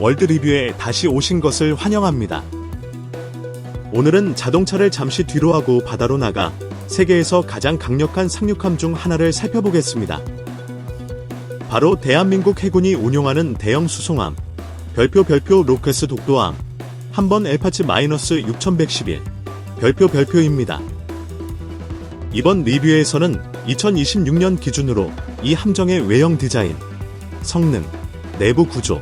월드 리뷰에 다시 오신 것을 환영합니다. 오늘은 자동차를 잠시 뒤로 하고 바다로 나가 세계에서 가장 강력한 상륙함 중 하나를 살펴보겠습니다. 바로 대한민국 해군이 운용하는 대형 수송함, 별표 별표 로켓스 독도함, 한번 엘파치 마이너스 6111, 별표 별표입니다. 이번 리뷰에서는 2026년 기준으로 이 함정의 외형 디자인, 성능, 내부 구조,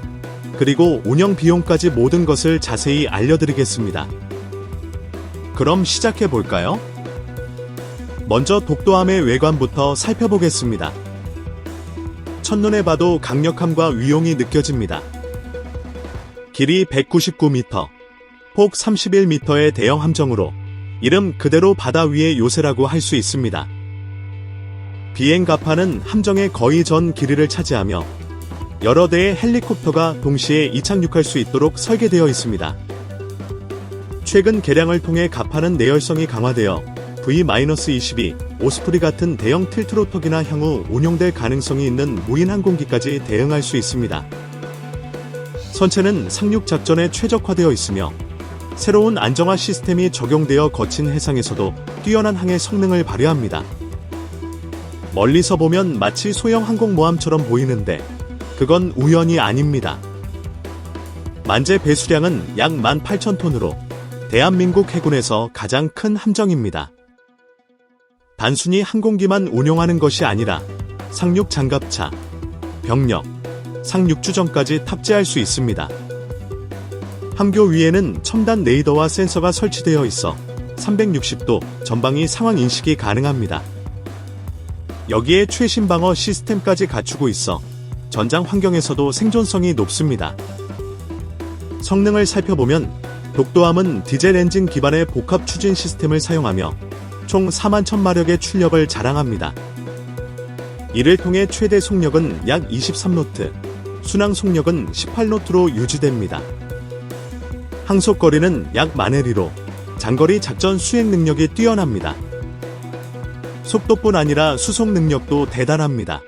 그리고 운영 비용까지 모든 것을 자세히 알려드리겠습니다. 그럼 시작해 볼까요? 먼저 독도함의 외관부터 살펴보겠습니다. 첫눈에 봐도 강력함과 위용이 느껴집니다. 길이 199m, 폭 31m의 대형 함정으로 이름 그대로 바다 위의 요새라고 할 수 있습니다. 비행 가파는 함정의 거의 전 길이를 차지하며 여러 대의 헬리콥터가 동시에 이착륙할 수 있도록 설계되어 있습니다. 최근 개량을 통해 가파는 내열성이 강화되어 V-22 오스프리 같은 대형 틸트로터기나 향후 운용될 가능성이 있는 무인 항공기까지 대응할 수 있습니다. 선체는 상륙 작전에 최적화되어 있으며 새로운 안정화 시스템이 적용되어 거친 해상에서도 뛰어난 항해 성능을 발휘합니다. 멀리서 보면 마치 소형 항공모함처럼 보이는데 그건 우연이 아닙니다. 만재 배수량은 약 18,000톤으로 대한민국 해군에서 가장 큰 함정입니다. 단순히 항공기만 운용하는 것이 아니라 상륙 장갑차, 병력, 상륙 주정까지 탑재할 수 있습니다. 함교 위에는 첨단 레이더와 센서가 설치되어 있어 360도 전방위 상황 인식이 가능합니다. 여기에 최신 방어 시스템까지 갖추고 있어 전장 환경에서도 생존성이 높습니다. 성능을 살펴보면 독도함은 디젤 엔진 기반의 복합 추진 시스템을 사용하며 총 4만 1000마력의 출력을 자랑합니다. 이를 통해 최대 속력은 약 23노트, 순항 속력은 18노트로 유지됩니다. 항속 거리는 약 마네리로 장거리 작전 수행 능력이 뛰어납니다. 속도뿐 아니라 수송 능력도 대단합니다.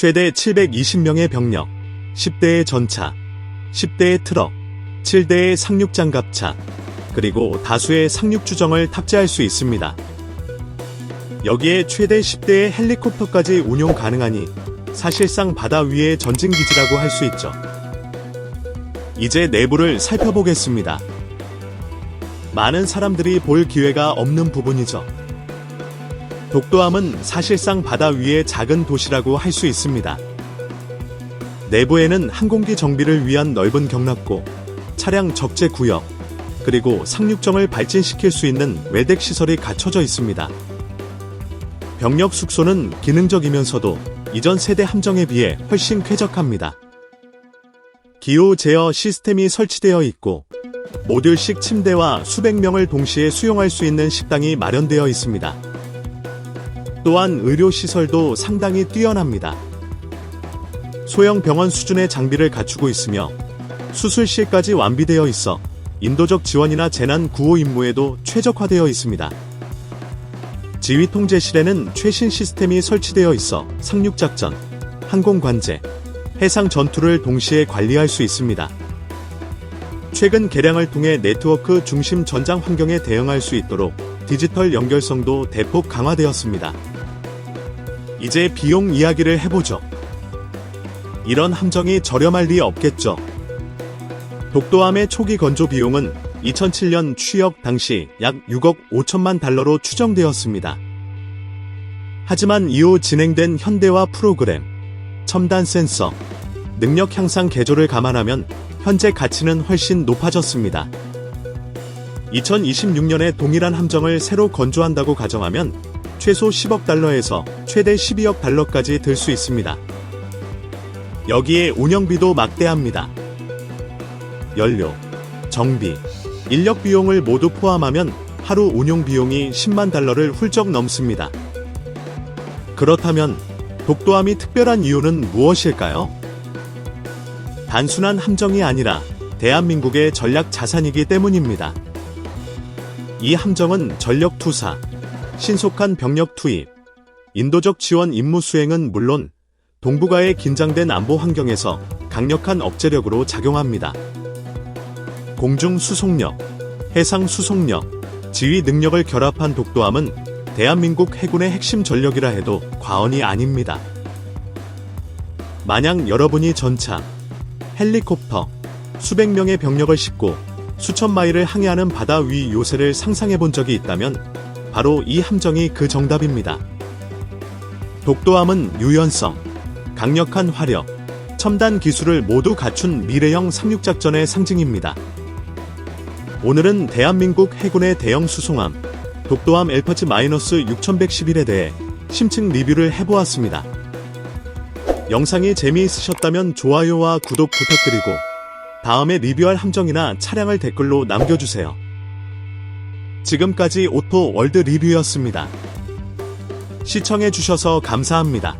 최대 720명의 병력, 10대의 전차, 10대의 트럭, 7대의 상륙장갑차, 그리고 다수의 상륙주정을 탑재할 수 있습니다. 여기에 최대 10대의 헬리콥터까지 운용 가능하니 사실상 바다 위의 전쟁기지라고 할 수 있죠. 이제 내부를 살펴보겠습니다. 많은 사람들이 볼 기회가 없는 부분이죠. 독도함은 사실상 바다 위의 작은 도시라고 할 수 있습니다. 내부에는 항공기 정비를 위한 넓은 경납고, 차량 적재 구역, 그리고 상륙정을 발진시킬 수 있는 외덱 시설이 갖춰져 있습니다. 병력 숙소는 기능적이면서도 이전 세대 함정에 비해 훨씬 쾌적합니다. 기호 제어 시스템이 설치되어 있고 모듈식 침대와 수백 명을 동시에 수용할 수 있는 식당이 마련되어 있습니다. 또한 의료시설도 상당히 뛰어납니다. 소형 병원 수준의 장비를 갖추고 있으며 수술실까지 완비되어 있어 인도적 지원이나 재난 구호 임무에도 최적화되어 있습니다. 지휘 통제실에는 최신 시스템이 설치되어 있어 상륙작전, 항공관제, 해상 전투를 동시에 관리할 수 있습니다. 최근 개량을 통해 네트워크 중심 전장 환경에 대응할 수 있도록 디지털 연결성도 대폭 강화되었습니다. 이제 비용 이야기를 해보죠. 이런 함정이 저렴할 리 없겠죠. 독도함의 초기 건조 비용은 2007년 취역 당시 약 6억 5천만 달러로 추정되었습니다. 하지만 이후 진행된 현대화 프로그램, 첨단 센서, 능력 향상 개조를 감안하면 현재 가치는 훨씬 높아졌습니다. 2026년에 동일한 함정을 새로 건조한다고 가정하면 최소 10억 달러에서 최대 12억 달러까지 들 수 있습니다. 여기에 운영비도 막대합니다. 연료, 정비, 인력 비용을 모두 포함하면 하루 운용 비용이 10만 달러를 훌쩍 넘습니다. 그렇다면 독도함이 특별한 이유는 무엇일까요? 단순한 함정이 아니라 대한민국의 전략 자산이기 때문입니다. 이 함정은 전력 투사, 신속한 병력 투입, 인도적 지원 임무 수행은 물론 동북아의 긴장된 안보 환경에서 강력한 억제력으로 작용합니다. 공중 수송력, 해상 수송력, 지휘 능력을 결합한 독도함은 대한민국 해군의 핵심 전력이라 해도 과언이 아닙니다. 만약 여러분이 전차, 헬리콥터, 수백 명의 병력을 싣고 수천 마일을 항해하는 바다 위 요새를 상상해 본 적이 있다면 바로 이 함정이 그 정답입니다. 독도함은 유연성, 강력한 화력, 첨단 기술을 모두 갖춘 미래형 상륙작전의 상징입니다. 오늘은 대한민국 해군의 대형 수송함, 독도함 엘퍼치-6111에 대해 심층 리뷰를 해보았습니다. 영상이 재미있으셨다면 좋아요와 구독 부탁드리고 다음에 리뷰할 함정이나 차량을 댓글로 남겨주세요. 지금까지 오토 월드 리뷰였습니다. 시청해주셔서 감사합니다.